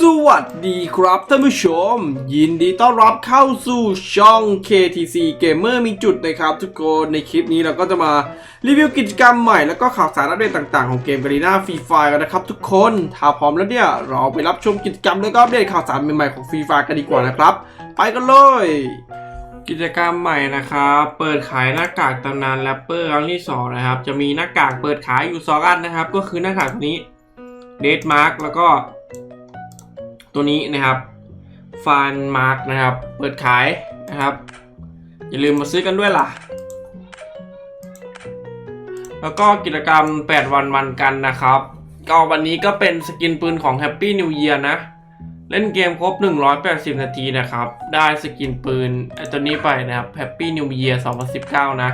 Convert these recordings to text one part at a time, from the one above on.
สวัสดีครับท่านผู้ชม ยินดีต้อนรับเข้าสู่ช่อง KTC Gamer มีจุดนะครับทุกคนในคลิปนี้เราก็จะมารีวิวกิจกรรมใหม่แล้วก็ข่าวสารอัปเดตต่างๆของเกมกรีนาฟรีไฟกันนะครับทุกคนถ้าพร้อมแล้วเนี่ย เราไปรับชมกิจกรรมแล้วก็อัปเดตข่าวสารใหม่ๆของฟรีไฟกันดีกว่านะครับ ไปกันเลย กิจกรรมใหม่นะครับเปิดขายหน้ากากตำนานแรปเปอร์ครั้งที่สองนะครับจะมีหน้ากากเปิดขายอยู่สองอันนะครับ ก็คือหน้ากากตัวนี้เดดมาร์กแล้วก็ ตัวนี้นะครับฟานมาร์กนะครับ เปิดขายนะครับ อย่าลืมมาซื้อกันด้วยล่ะ แล้วก็กิจกรรม 8 วันวันกันนะครับ ก็วันนี้ก็เป็นสกินปืนของ Happy New Year นะ เล่นเกมครบ 180 นาทีนะครับ ได้สกินปืนไอตัวนี้ไปนะครับ Happy New Year 2019 นะ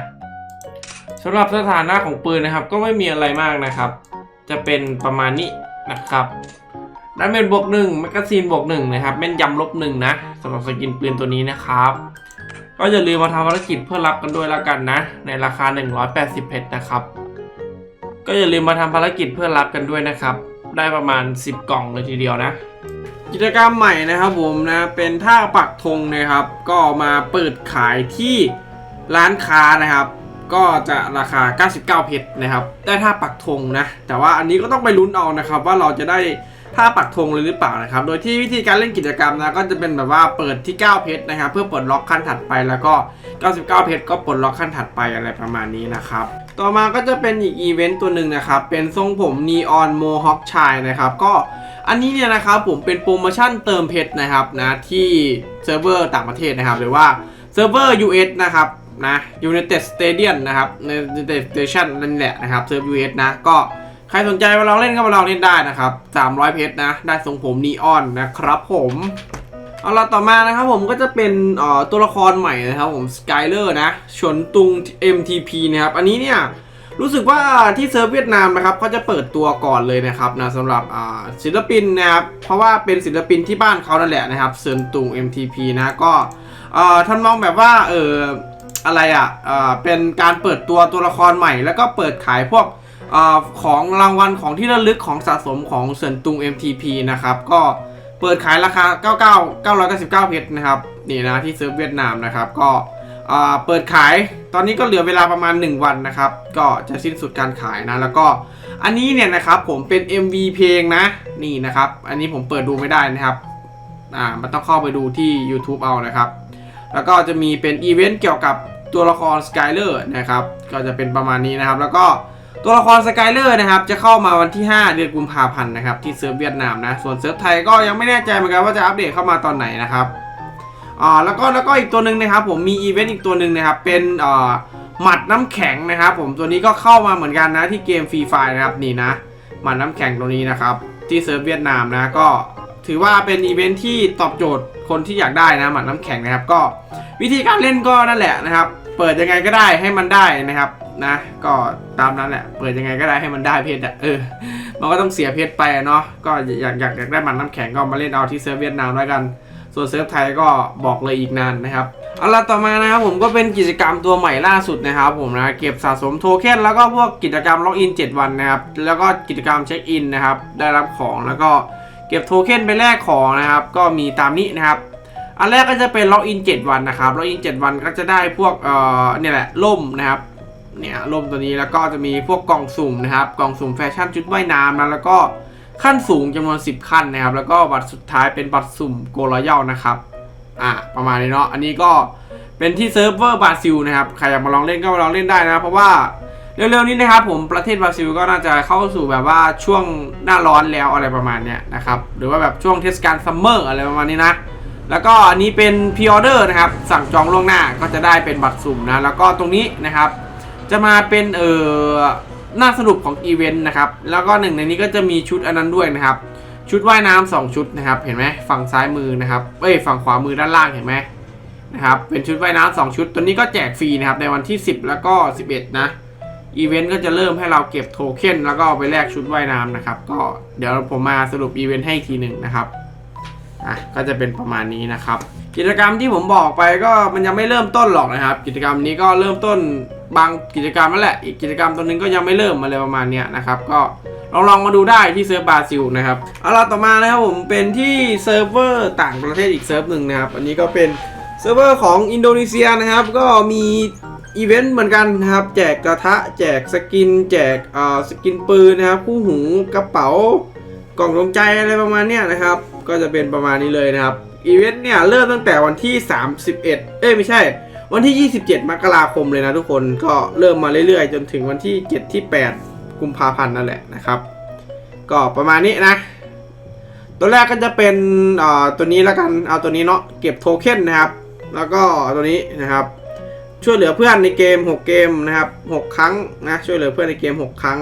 สำหรับสถานะของปืนนะครับ ก็ไม่มีอะไรมากนะครับ จะเป็นประมาณนี้นะครับ ดาเมจบวกหนึ่งแมกกาซีนบวกหนึ่งนะครับแม่นยำลบหนึ่งนะสำหรับสกินปืนตัวนี้นะครับ ก็อย่าลืมมาทำภารกิจเพื่อรับกันด้วยแล้วกันนะ ในราคา 180 เพชรนะครับ ก็อย่าลืมมาทำภารกิจเพื่อรับกันด้วยนะครับ ได้ประมาณ 10 กล่องเลยทีเดียวนะ กิจกรรมใหม่นะครับผมนะเป็นท่าปักธงนะครับ ก็มาเปิดขายที่ร้านค้านะครับก็จะราคา 99 เพชรนะครับ ได้ท่าปักธงนะ แต่ว่าอันนี้ก็ต้องไปลุ้นเอานะครับ ว่าเราจะได้ ท่าปักธงเลยหรือเปล่านะครับ โดยที่วิธีการเล่นกิจกรรมนะก็จะเป็นแบบว่าเปิดที่ 9 เพชรนะครับ เพื่อปลดล็อกขั้นถัดไปแล้วก็ 99 เพชรก็ปลดล็อกขั้นถัดไปอะไรประมาณนี้นะครับต่อมาก็จะเป็นอีกอีเวนต์ตัวหนึ่งนะครับ เป็นทรงผมนีออนโมฮอคชายนะครับ ก็อันนี้เนี่ยนะครับผมเป็นโปรโมชั่นเติมเพชรนะครับนะที่เซิร์ฟเวอร์ต่างประเทศนะครับหรือว่าเซิร์ฟเวอร์ US นะครับนะ United Stadium นะครับ United Station นั่นแหละนะครับเซิร์ฟ US นะก็ ใครสนใจมาลองเล่นก็มาลองเล่นได้นะครับ 300 เพชรนะ ได้ทรงผมนีออนนะครับผมเอาละต่อมานะครับผมก็จะเป็นตัวละครใหม่นะครับผมสกายเลอร์นะชนตุง MTP นะครับ อันนี้เนี่ยรู้สึกว่าที่เซิร์ฟเวียดนามนะครับเขาจะเปิดตัวก่อนเลยนะครับนะสำหรับศิลปินนะครับเพราะว่าเป็นศิลปินที่บ้านเขานั่นแหละนะครับเซินตุง MTP นะก็เอ่อทำนองแบบว่าเอออะไรอะเอ่อเป็นการเปิดตัวตัวละครใหม่ แล้วก็เปิดขายพวก อของรางวัลของที่ระลึกของสะสมของเซินตุง MTP นะครับ ก็เปิดขายราคา 99 999เพชรนะครับ นี่นะที่เซิร์ฟเวียดนามนะครับ ก็เปิดขายตอนนี้ก็เหลือเวลาประมาณ 1 วันนะครับ ก็จะสิ้นสุดการขายนะ แล้วก็อันนี้เนี่ยนะครับผมเป็น MV เพลงนะ นี่นะครับ อันนี้ผมเปิดดูไม่ได้นะครับอ่ามันต้องเข้าไปดูที่ YouTube เอานะครับ แล้วก็จะมีเป็นอีเวนต์เกี่ยวกับตัวละครสกายเลอร์นะครับ ก็จะเป็นประมาณนี้นะครับ แล้วก็ ตัวละครสกายเลอร์นะครับจะเข้ามาวันที่ 5 เดือนกุมภาพันธ์นะครับที่เซิร์ฟเวียดนามนะส่วนเซิร์ฟไทยก็ยังไม่แน่ใจเหมือนกันว่าจะอัปเดตเข้ามาตอนไหนนะครับอ่าแล้วก็แล้วก็อีกตัวหนึ่งนะครับผมมีอีเวนต์อีกตัวหนึ่งนะครับเป็นอ่าหมัดน้ำแข็งนะครับผมตัวนี้ก็เข้ามาเหมือนกันนะที่เกมฟรีไฟนะครับนี่นะหมัดน้ำแข็งตัวนี้นะครับที่เซิร์ฟเวียดนามนะก็ถือว่าเป็นอีเวนท์ที่ตอบโจทย์คนที่อยากได้นะหมัดน้ำแข็งนะครับก็วิธีการเล่นก็นั่นแหละนะครับ เปิดยังไงก็ได้ให้มันได้นะครับ นะ ก็ตามนั้นแหละ เปิดยังไงก็ได้ให้มันได้เพชรอะเออ มันก็ต้องเสียเพชรไปเนาะ ก็อยากอยากอยากได้มัดน้ำแข็งก็มาเล่นเอาที่เซิร์ฟเวียดนามแล้วกัน ส่วนเซิร์ฟไทยก็บอกเลยอีกนานนะครับเอาละต่อมานะครับผมก็เป็นกิจกรรมตัวใหม่ล่าสุดนะครับผมนะเก็บสะสมโทเค็นแล้วก็พวกกิจกรรมล็อกอิน 7 วันนะครับ แล้วก็กิจกรรมเช็คอินนะครับได้รับของแล้วก็เก็บโทเค็นไปแลกของนะครับ ก็มีตามนี้นะครับอันแรกก็จะเป็นล็อกอิน 7 วันนะครับ ล็อกอิน 7 วันก็จะได้พวกเอ่อเนี่ยแหละล่มนะครับ เนี่ยร่มตัวนี้แล้วก็จะมีพวกกล่องสุ่มนะครับกล่องสุ่มแฟชั่นชุดว่ายน้ำนะแล้วก็ขั้นสูงจำนวน 10 ขั้นนะครับ แล้วก็บัตรสุดท้ายเป็นบัตรสุ่มโกลยัลนะครับ อะประมาณนี้เนาะอันนี้ก็เป็นที่เซิร์ฟเวอร์บราซิลนะครับใครอยากมาลองเล่นก็มาลองเล่นได้นะเพราะว่าเร็วๆนี้นะครับผมประเทศบราซิลก็น่าจะเข้าสู่แบบว่าช่วงหน้าร้อนแล้วอะไรประมาณเนี้ยนะครับหรือว่าแบบช่วงเทศกาลซัมเมอร์อะไรประมาณนี้นะแล้วก็อันนี้เป็นพ r ออเดอร์นะครับสั่งจองล่วงหน้าก็จะได้เป็นบัตรสุ่มนะแล้วก็ตรงนี้นะครับ จะมาเป็นเอ่อหน้าสรุปของอีเวนต์นะครับ แล้วก็หนึ่งในนี้ก็จะมีชุดอันนั้นด้วยนะครับ ชุดว่ายน้ำสองชุดนะครับ เห็นไหมฝั่งซ้ายมือนะครับ เอ้ยฝั่งขวามือด้านล่างเห็นไหมนะครับ เป็นชุดว่ายน้ำสองชุด ตัวนี้ก็แจกฟรีนะครับในวันที่ 10 แล้วก็ 11 นะอีเวนต์ก็จะเริ่มให้เราเก็บโทเค็นแล้วก็เอาไปแลกชุดว่ายน้ำนะครับ ก็เดี๋ยวผมมาสรุปอีเวนต์ให้อีกทีหนึ่งนะครับอะก็จะเป็นประมาณนี้นะครับ กิจกรรมที่ผมบอกไปก็มันยังไม่เริ่มต้นหรอกนะครับ กิจกรรมนี้ก็เริ่มต้น บางกิจกรรมนั่นแหละ อีกกิจกรรมตัวหนึงก็ยังไม่เริ่มอะไรประมาณเนี้ยนะครับ ก็ลองลองมาดูได้ที่เซิร์ฟบราซิลนะครับเอาล่ะต่อมานะครับผมเป็นที่เซิร์ฟเวอร์ต่างประเทศอีกเซิร์ฟหนึ่งนะครับ อันนี้ก็เป็นเซิร์ฟเวอร์ของอินโดนีเซียนะครับ ก็มีอีเวนต์เหมือนกันนะครับ แจกกระทะ แจกสกิน แจกเอ่อสกินปืนนะครับ คู่หูกระเป๋ากล่องดวงใจอะไรประมาณเนี้ยนะครับ ก็จะเป็นประมาณนี้เลยนะครับอีเวนต์เนี่ยเริ่มตั้งแต่วันที่ 31 เอ้ยไม่ใช่ วันที่ 27 มกราคมเลยนะทุกคนก็เริ่มมาเรื่อยๆ จนถึงวันที่ 7 ที่ 8 กุมภาพันธ์นั่นแหละนะครับ ก็ประมาณนี้นะ ตัวแรกก็จะเป็นอ่อตัวนี้แล้วกันเอาตัวนี้เนาะเก็บโทเค็นนะครับ แล้วก็ตัวนี้นะครับ ช่วยเหลือเพื่อนในเกม 6 เกมนะครับ 6 ครั้งนะช่วยเหลือเพื่อนในเกม 6 ครั้ง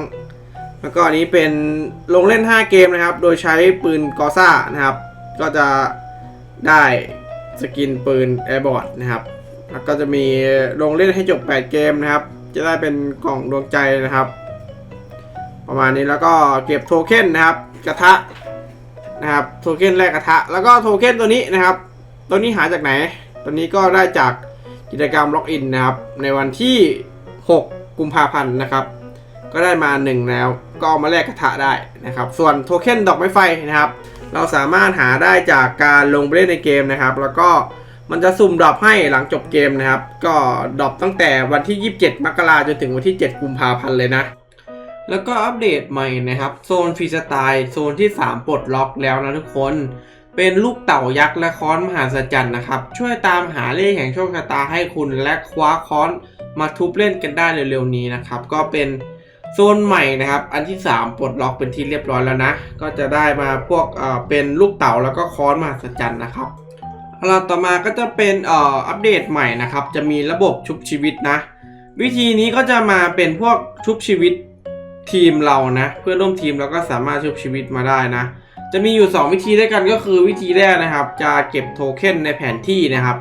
แล้วก็อันนี้เป็นลงเล่น 5 เกมนะครับ โดยใช้ปืนกอซ่านะครับ ก็จะได้สกินปืนแอร์บอร์ดนะครับ แล้วก็จะมีลงเล่นให้จบ 8 เกมนะครับ จะได้เป็นกล่องดวงใจนะครับ ประมาณนี้แล้วก็เก็บโทเค็นนะครับ กระทะนะครับโทเค็นแรกกระทะ แล้วก็โทเค็นตัวนี้นะครับ ตัวนี้หาจากไหน ตัวนี้ก็ได้จากกิจกรรมล็อกอินนะครับ ในวันที่ 6 กุมภาพันธ์นะครับ ก็ได้มา 1 แล้ว ก็เอามาแลกกระทะได้นะครับ ส่วนโทเค็นดอกไม้ไฟนะครับ เราสามารถหาได้จากการลงไปเล่นในเกมนะครับ แล้วก็ มันจะสุ่มดรอปให้หลังจบเกมนะครับ ก็ดรอปตั้งแต่วันที่ 27 มกราจนถึงวันที่ 7 กุมภาพันธ์เลยนะ แล้วก็อัปเดตใหม่นะครับ โซนฟรีสไตล์โซนที่ 3 ปลดล็อกแล้วนะทุกคน เป็นลูกเต่ายักษ์และค้อนมหาศจรรย์นะครับ ช่วยตามหาเลขแห่งโชคชะตาให้คุณและคว้าค้อนมาทุบเล่นกันได้เร็วๆนี้นะครับ ก็เป็นโซนใหม่นะครับ อันที่ 3 ปลดล็อกเป็นที่เรียบร้อยแล้วนะ ก็จะได้มาพวกเป็นลูกเต่าแล้วก็ค้อนมหัศจรรย์นะครับ อาล่ะต่อมาก็จะเป็นเอ่ออัปเดตใหม่นะครับ จะมีระบบชุบชีวิตนะ วิธีนี้ก็จะมาเป็นพวกชุบชีวิตทีมเรานะ เพื่อนร่วมทีมเราก็สามารถชุบชีวิตมาได้นะ จะมีอยู่ 2 วิธีด้วยกันก็คือวิธีแรกนะครับ จะเก็บโทเค็นในแผนที่นะครับ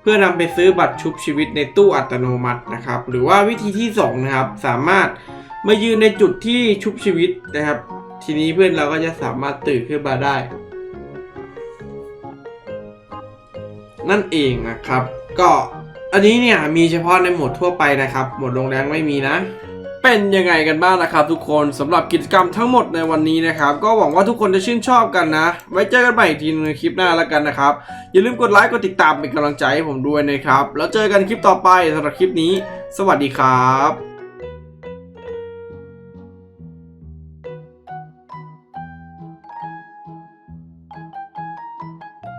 เพื่อนำไปซื้อบัตรชุบชีวิตในตู้อัตโนมัตินะครับ หรือว่าวิธีที่2นะครับสามารถมายืนในจุดที่ชุบชีวิตนะครับ ทีนี้เพื่อนเราก็จะสามารถตื่นขึ้นมาได้ นั่นเองนะครับ ก็อันนี้เนี่ยมีเฉพาะในหมดทั่วไปนะครับ หมดลงแรงไม่มีนะเป็นยังไงกันบ้างนะครับ ทุกคนสำหรับกิจกรรมทั้งหมดในวันนี้นะครับ ก็หวังว่าทุกคนจะชื่นชอบกันนะ ไว้เจอกันใหม่อีกทีในคลิปหน้าแล้วกันนะครับ อย่าลืมกดไลค์กดติดตามเป็นกำลังใจให้ผมด้วยนะครับ แล้วเจอกันคลิปต่อไปสำหรับคลิปนี้ สวัสดีครับ